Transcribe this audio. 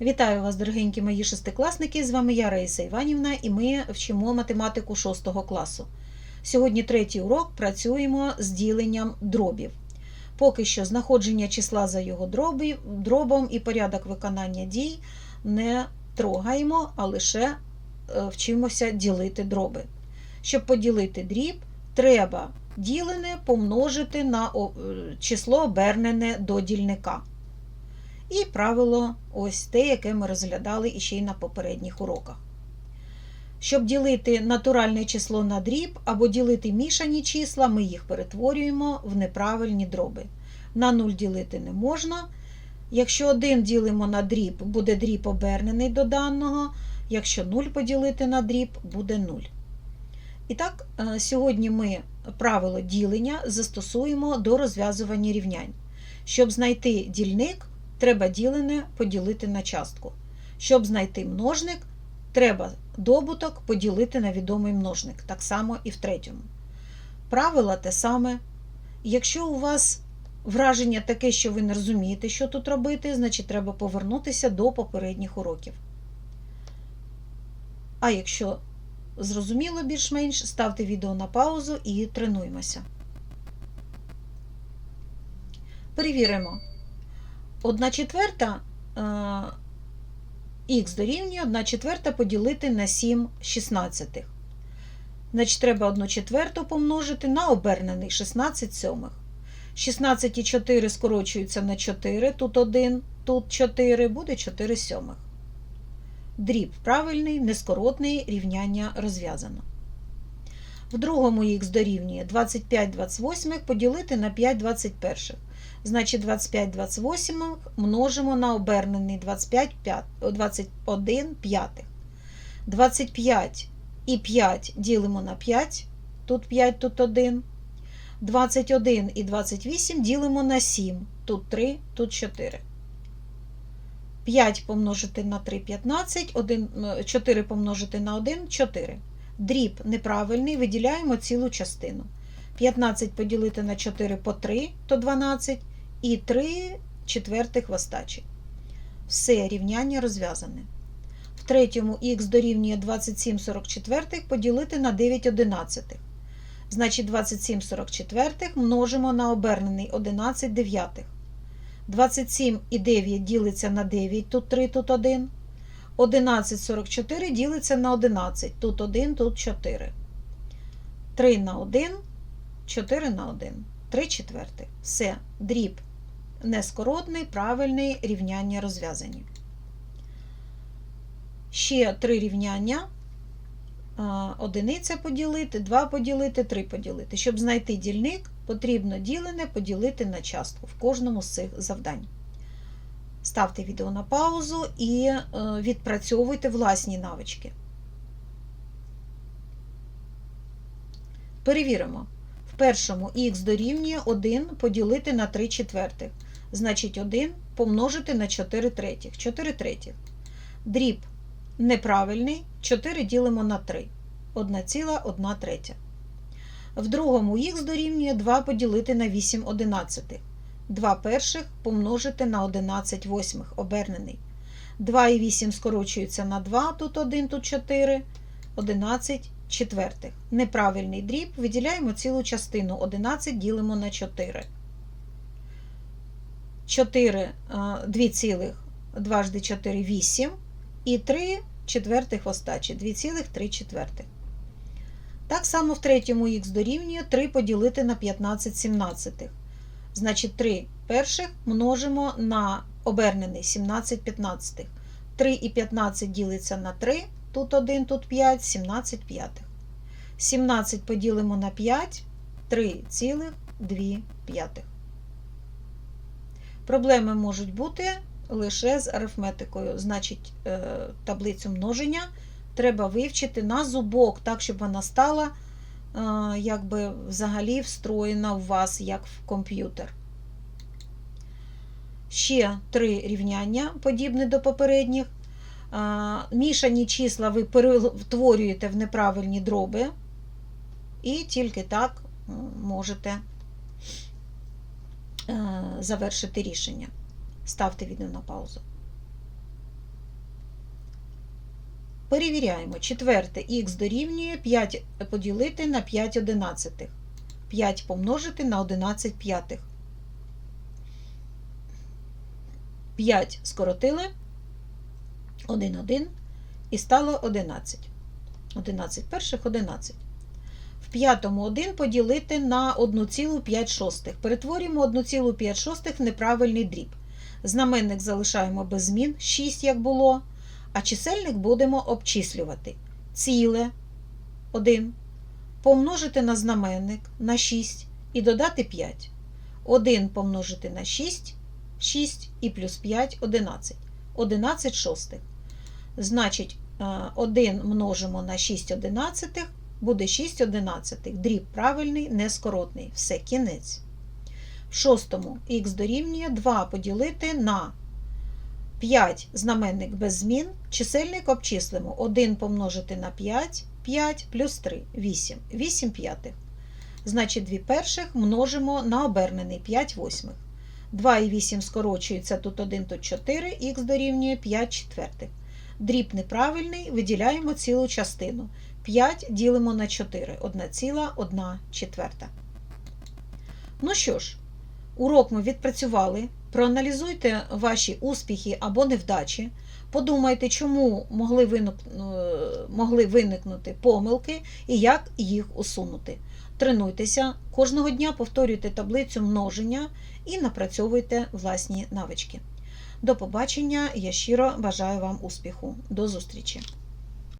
Вітаю вас, дорогенькі мої шестикласники! З вами я Раїса Іванівна, і ми вчимо математику 6 класу. Сьогодні третій урок працюємо з діленням дробів. Поки що знаходження числа за його дробом і порядок виконання дій не трогаємо, а лише е, вчимося ділити дроби. Щоб поділити дріб, треба ділене помножити на е, число обернене до дільника. І правило ось те, яке ми розглядали іще й на попередніх уроках. Щоб ділити натуральне число на дріб або ділити мішані числа, ми їх перетворюємо в неправильні дроби. На 0 ділити не можна. Якщо 1 ділимо на дріб, буде дріб обернений до даного. Якщо 0 поділити на дріб, буде 0. І так, е, сьогодні ми правило ділення застосуємо до розв'язування рівнянь. Щоб знайти дільник, треба ділене поділити на частку. Щоб знайти множник, треба добуток поділити на відомий множник, так само і в третьому. Правило те саме. Якщо у вас враження таке, що ви не розумієте, що тут робити, значить треба повернутися до попередніх уроків. А якщо зрозуміло більш-менш, ставте відео на паузу і тренуємося. Перевіримо. 1 четверта х дорівнює 1 четверта поділити на 7 шістнадцятих. Значить, треба 1 четверту помножити на обернений 16 сьомих. 16 і 4 скорочуються на 4, тут 1, тут 4, буде 4 сьомих. Дріб правильний, нескоротний, рівняння розв'язано. В другому х дорівнює 25 28 поділити на 5 21. Значить, 25 28 множимо на обернений 25 п'ят- 21 п'ятих. 25 і 5 ділимо на 5, тут 5, тут 1. 21 і 28 ділимо на 7, тут 3, тут 4. 5 помножити на 3 15, 1, 4 помножити на 1 4. Дріб неправильний, виділяємо цілу частину. 15 поділити на 4 по 3, то 12, і 3 четвертих в остачі. Все, рівняння розв'язане. В третьому х дорівнює 27 44 поділити на 9 одинадцятих. Значить, 27 44 множимо на обернений 11 дев'ятих. 27 і 9 ділиться на 9, тут 3, тут 1. 11 44 ділиться на 11, тут 1, тут 4. 3 на 1, 4 на 1. 3 четвертих. Все, дріб нескоротний, правильний, рівняння розв'язані. Ще три рівняння. Одиниця поділити, 2 поділити, 3 поділити. Щоб знайти дільник, потрібно ділене поділити на частку в кожному з цих завдань. Ставте відео на паузу і е, відпрацьовуйте власні навички. Перевіримо. В першому х дорівнює 1 поділити на 3 четвертих. Значить, 1 помножити на 4 третіх. 4 третіх. Дріб неправильний, 4 ділимо на 3. 1,1 третя. В другому х дорівнює 2 поділити на 8 одинадцятих. 2 перших помножити на 11 восьмих, обернений. 2 і 8 скорочуються на 2, тут 1, тут 4, 11 четвертих. Неправильний дріб, виділяємо цілу частину. 11 ділимо на 4. 4, 2 цілих, 2 жди 4, 8. І 3 четвертих в остачі, 2,3 четвертих. Так само в третьому х дорівнює 3 поділити на 15 сімнадцятих. Значить, 3 перших множимо на обернений 17 п'ятнадцятих. 3 і 15 ділиться на 3, тут 1, тут 5, 17 п'ятих. 17 поділимо на 5, 3,2. Проблеми можуть бути лише з арифметикою. Значить, е, таблицю множення треба вивчити на зубок, так, щоб вона стала якби взагалі встроєна в вас, як в комп'ютер. Ще три рівняння, подібні до попередніх. Е, Мішані числа ви перетворюєте в неправильні дроби, і тільки так можете е, завершити рішення. Ставте відео на паузу. Перевіряємо. Четверте х дорівнює 5 поділити на 5 одинадцятих. 5 помножити на 11 п'ятих. 5 скоротили. 1, 1 і стало 11. 11 перших 11. В п'ятому 1 поділити на 1,5 шостих. Перетворюємо 1,5 шостих в неправильний дріб. Знаменник залишаємо без змін 6, як було, а чисельник будемо обчислювати. Ціле 1 помножити на знаменник на 6 і додати 5. 1 помножити на 6 6 і плюс 5 11. 11 шостих. Значить, 1 множимо на 6 одинадцятих, буде 6 одинадцятих. Дріб правильний, нескоротний. Все, кінець. В шостому х дорівнює 2 поділити на 5 знаменник без змін. Чисельник обчислимо. 1 помножити на 5, 5 плюс 3, 8. 8 п'ятих. Значить, 2 перших множимо на обернений 5 восьмих. 2 і 8 скорочується, тут 1, тут 4, х дорівнює 5 четвертих. Дріб неправильний, виділяємо цілу частину. 5 ділимо на 4, 1,1 четверта. Ну що ж, урок ми відпрацювали. Проаналізуйте ваші успіхи або невдачі. Подумайте, чому могли, е, могли виникнути помилки і як їх усунути. Тренуйтеся, кожного дня повторюйте таблицю множення і напрацьовуйте власні навички. До побачення, я щиро бажаю вам успіху. До зустрічі!